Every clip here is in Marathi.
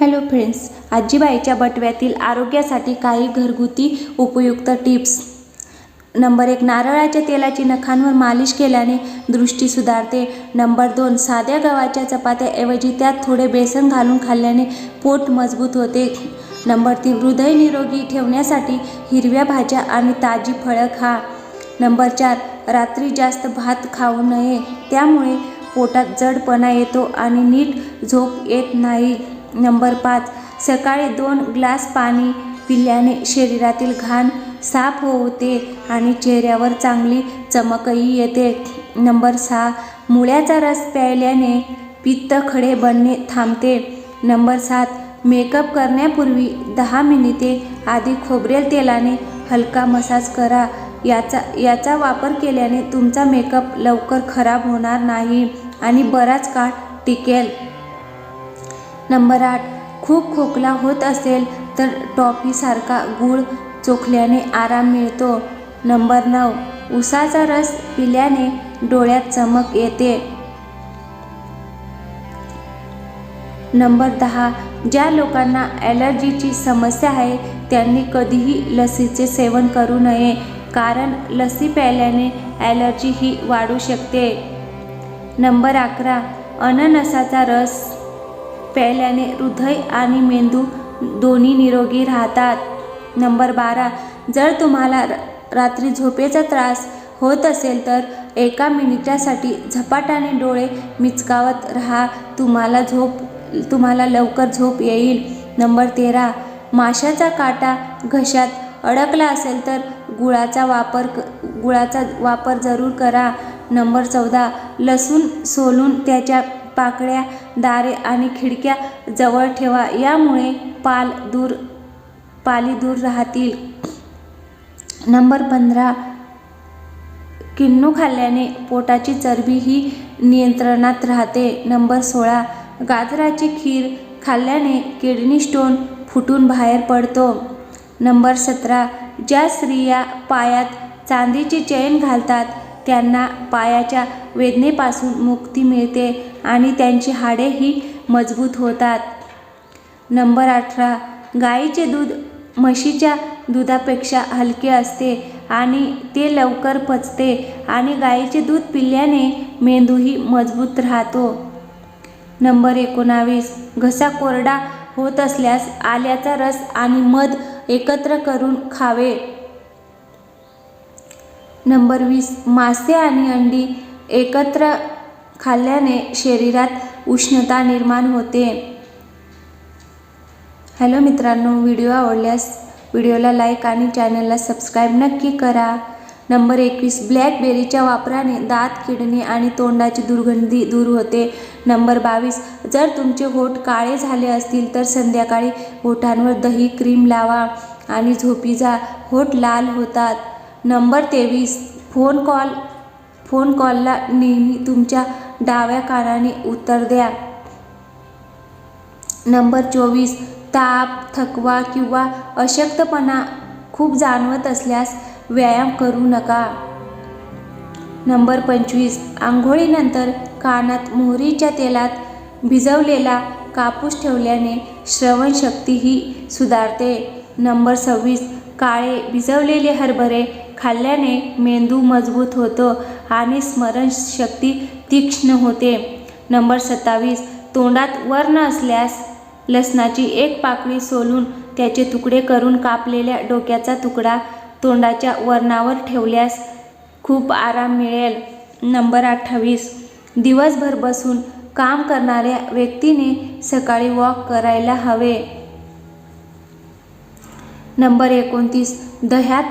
हॅलो फ्रेंड्स आजीबाईच्या बटव्यातील आरोग्यासाठी काही घरगुती उपयुक्त टिप्स. नंबर एक नारळाच्या तेलाची नखांवर मालिश केल्याने दृष्टी सुधारते. नंबर दोन साध्या गव्हाच्या चपात्याऐवजी त्यात थोडे बेसन घालून खाल्ल्याने पोट मजबूत होते. नंबर तीन हृदय निरोगी ठेवण्यासाठी हिरव्या भाज्या आणि ताजी फळं खा. नंबर चार रात्री जास्त भात खाऊ नये. त्यामुळे पोटात जडपणा येतो आणि नीट झोप येत नाही. नंबर पाच. सकाळी दोन ग्लास पाणी पिल्याने शरीरातील घाण साफ होते आणि चेहऱ्यावर चांगली चमकही येते. नंबर सहा. मुळ्याचा रस प्यायल्याने पित्त खडे बनणे थांबते. नंबर सात. मेकअप करण्यापूर्वी दहा मिनिटे आधी खोबरेल तेलाने हलका मसाज करा. याचा याचा वापर केल्याने तुमचा मेकअप लवकर खराब होणार नाही आणि बराच काळ टिकेल. नंबर आठ खूप खोकला होत असेल तर टॉफीसारखा गूळ चोखल्याने आराम मिळतो. नंबर नऊ उसाचा रस पिल्याने डोळ्यात चमक येते. नंबर दहा ज्या लोकांना ॲलर्जीची समस्या आहे त्यांनी कधीही लसीचे सेवन करू नये कारण लसी प्यायल्याने ॲलर्जी ही वाढू शकते. नंबर अकरा अननसाचा रस प्यायल्याने हृदय आणि मेंदू दोन्ही निरोगी राहतात. नंबर बारा जर तुम्हाला रात्री झोपेचा त्रास होत असेल तर एका मिनिटासाठी झपाट्याने डोळे मिचकावत राहा. तुम्हाला झोप तुम्हाला लवकर झोप येईल. नंबर तेरा माशाचा काटा घशात अडकला असेल तर गुळाचा वापर क गुळाचा वापर जरूर करा. नंबर चौदा लसूण सोलून त्याच्या पाकळ्या दारे आणि खिडक्या जवळ ठेवा. यामुळे पाल दूर पाली दूर राहतील. नंबर पंधरा. किन्नू खाल्ल्याने पोटाची चरबी ही नियंत्रणात राहते. नंबर सोळा. गाजराची खीर खाल्ल्याने किडनी स्टोन फुटून बाहेर पडतो. नंबर सतरा. ज्या स्त्रिया पायात चांदीची चैन घालतात त्यांना पायाच्या वेदनेपासून मुक्ती मिळते आणि त्यांची हाडेही मजबूत होतात. नंबर अठरा. गाईचे दूध म्हशीच्या दुधापेक्षा हलके असते आणि ते लवकर पचते आणि गाईचे दूध पिल्याने मेंदूही मजबूत राहतो. नंबर एकोणावीस. घसा कोरडा होत असल्यास आल्याचा रस आणि मध एकत्र करून खावे. नंबर वीस मासे आणि अंडी एकत्र खाल्ल्याने शरीरात उष्णता निर्माण होते. हॅलो मित्रांनो व्हिडिओ आवडल्यास व्हिडिओला लाईक आणि चॅनलला सबस्क्राईब नक्की करा. नंबर एकवीस ब्लॅकबेरीच्या वापराने दात किडणी आणि तोंडाची दुर्गंधी दूर होते. नंबर बावीस जर तुमचे होठ काळे झाले असतील तर संध्याकाळी होठांवर दही क्रीम लावा आणि झोपीचा होठ लाल होतात. नंबर तेवीस. फोन कॉल फोन कॉलला नेहमी तुमच्या डाव्या कानाने उत्तर द्या. नंबर चोवीस. ताप थकवा किंवा अशक्तपणा खूप जाणवत असल्यास व्यायाम करू नका. नंबर पंचवीस. आंघोळीनंतर कानात मोहरीच्या तेलात भिजवलेला कापूस ठेवल्याने श्रवणशक्तीही सुधारते. नंबर सव्वीस. काळे भिजवलेले हरभरे खाल्ल्याने मेंदू मजबूत होतो आणि स्मरणशक्ती तीक्ष्ण होते. नंबर सत्तावीस. तोंडात वर्ण असल्यास लसणाची एक पाकळी सोलून त्याचे तुकडे करून कापलेल्या डोक्याचा तुकडा तोंडाच्या वरणावर ठेवल्यास खूप आराम मिळेल. नंबर अठ्ठावीस. दिवसभर बसून काम करणाऱ्या व्यक्तीने सकाळी वॉक करायला हवे. नंबर एकोणतीस. दह्यात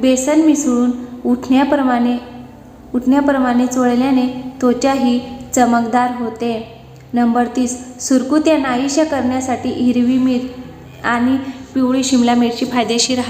बेसन मिसळून उठण्याप्रमाणे उठण्याप्रमाणे चोळल्याने त्वचाही चमकदार होते. नंबर तीस. सुरकुत्या नाहीशा करण्यासाठी हिरवी मिर आणि पिवळी शिमला मिरची फायदेशीर आहे.